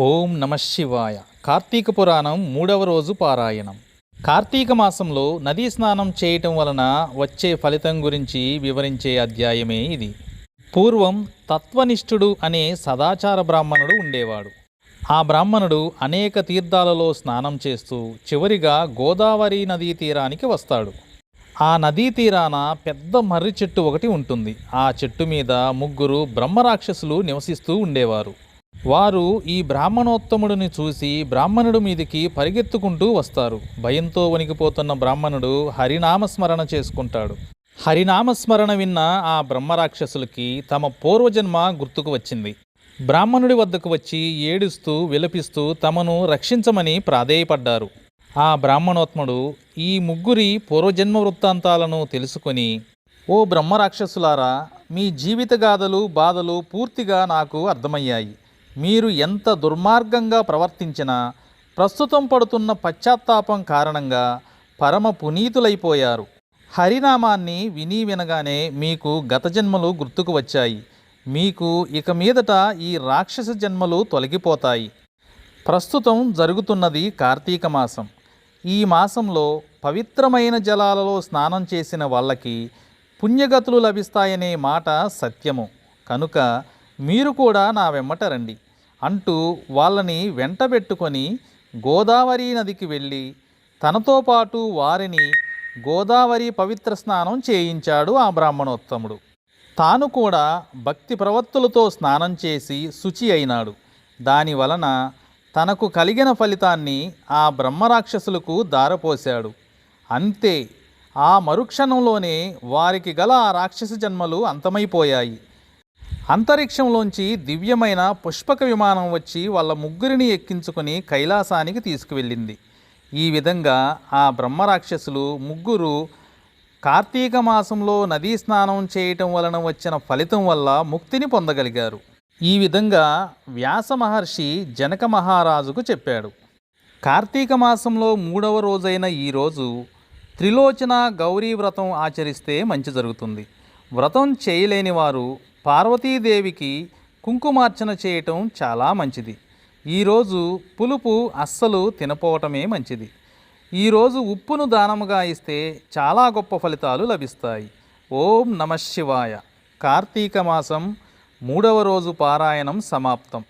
ఓం నమ శివాయ. కార్తీక పురాణం మూడవ రోజు పారాయణం. కార్తీక మాసంలో నదీ స్నానం చేయటం వలన వచ్చే ఫలితం గురించి వివరించే అధ్యాయమే ఇది. పూర్వం తత్వనిష్ఠుడు అనే సదాచార బ్రాహ్మణుడు ఉండేవాడు. ఆ బ్రాహ్మణుడు అనేక తీర్థాలలో స్నానం చేస్తూ చివరిగా గోదావరి నదీ తీరానికి వస్తాడు. ఆ నదీ తీరాన పెద్ద మర్రి చెట్టు ఒకటి ఉంటుంది. ఆ చెట్టు మీద ముగ్గురు బ్రహ్మరాక్షసులు నివసిస్తూ ఉండేవారు. వారు ఈ బ్రాహ్మణోత్తముడిని చూసి బ్రాహ్మణుడు మీదికి పరిగెత్తుకుంటూ వస్తారు. భయంతో వణికిపోతున్న బ్రాహ్మణుడు హరినామస్మరణ చేసుకుంటాడు. హరినామస్మరణ విన్న ఆ బ్రహ్మరాక్షసులకి తమ పూర్వజన్మ గుర్తుకు వచ్చింది. బ్రాహ్మణుడి వద్దకు వచ్చి ఏడుస్తూ విలపిస్తూ తమను రక్షించమని ప్రాధేయపడ్డారు. ఆ బ్రాహ్మణోత్ముడు ఈ ముగ్గురి పూర్వజన్మ వృత్తాంతాలను తెలుసుకొని ఓ బ్రహ్మరాక్షసులారా మీ జీవితగాథలు బాధలు పూర్తిగా నాకు అర్థమయ్యాయి. మీరు ఎంత దుర్మార్గంగా ప్రవర్తించినా ప్రస్తుతం పడుతున్న పశ్చాత్తాపం కారణంగా పరమ పునీతులైపోయారు. హరినామాన్ని విని వినగానే మీకు గత జన్మలు గుర్తుకు వచ్చాయి. మీకు ఇక మీదట ఈ రాక్షస జన్మలు తొలగిపోతాయి. ప్రస్తుతం జరుగుతున్నది కార్తీక మాసం. ఈ మాసంలో పవిత్రమైన జలాలలో స్నానం చేసిన వాళ్ళకి పుణ్యగతులు లభిస్తాయనే మాట సత్యము. కనుక మీరు కూడా నా వెమ్మట రండి. అంటూ వాళ్ళని వెంటబెట్టుకొని గోదావరి నదికి వెళ్ళి తనతో పాటు వారిని గోదావరి పవిత్ర స్నానం చేయించాడు ఆ బ్రాహ్మణోత్తముడు. తాను కూడా భక్తి ప్రవత్తులతో స్నానం చేసి శుచి అయినాడు. దాని వలన తనకు కలిగిన ఫలితాన్ని ఆ బ్రహ్మరాక్షసులకు దారపోశాడు. అంతే ఆ మరుక్షణంలోనే వారికి గల ఆ రాక్షస జన్మలు అంతమైపోయాయి. అంతరిక్షంలోంచి దివ్యమైన పుష్పక విమానం వచ్చి వాళ్ళ ముగ్గురిని ఎక్కించుకొని కైలాసానికి తీసుకువెళ్ళింది. ఈ విధంగా ఆ బ్రహ్మరాక్షసులు ముగ్గురు కార్తీక మాసంలో నదీ స్నానం చేయటం వలన వచ్చిన ఫలితం వల్ల ముక్తిని పొందగలిగారు. ఈ విధంగా వ్యాస మహర్షి జనక మహారాజుకు చెప్పాడు. కార్తీక మాసంలో మూడవ రోజైన ఈరోజు త్రిలోచన గౌరీ వ్రతం ఆచరిస్తే మంచి జరుగుతుంది. వ్రతం చేయలేని వారు పార్వతీదేవికి కుంకుమార్చన చేయటం చాలా మంచిది. ఈరోజు పులుపు అస్సలు తినపోవటమే మంచిది. ఈరోజు ఉప్పును దానముగా ఇస్తే చాలా గొప్ప ఫలితాలు లభిస్తాయి. ఓం నమ శివాయ. కార్తీక మాసం మూడవ రోజు పారాయణం సమాప్తం.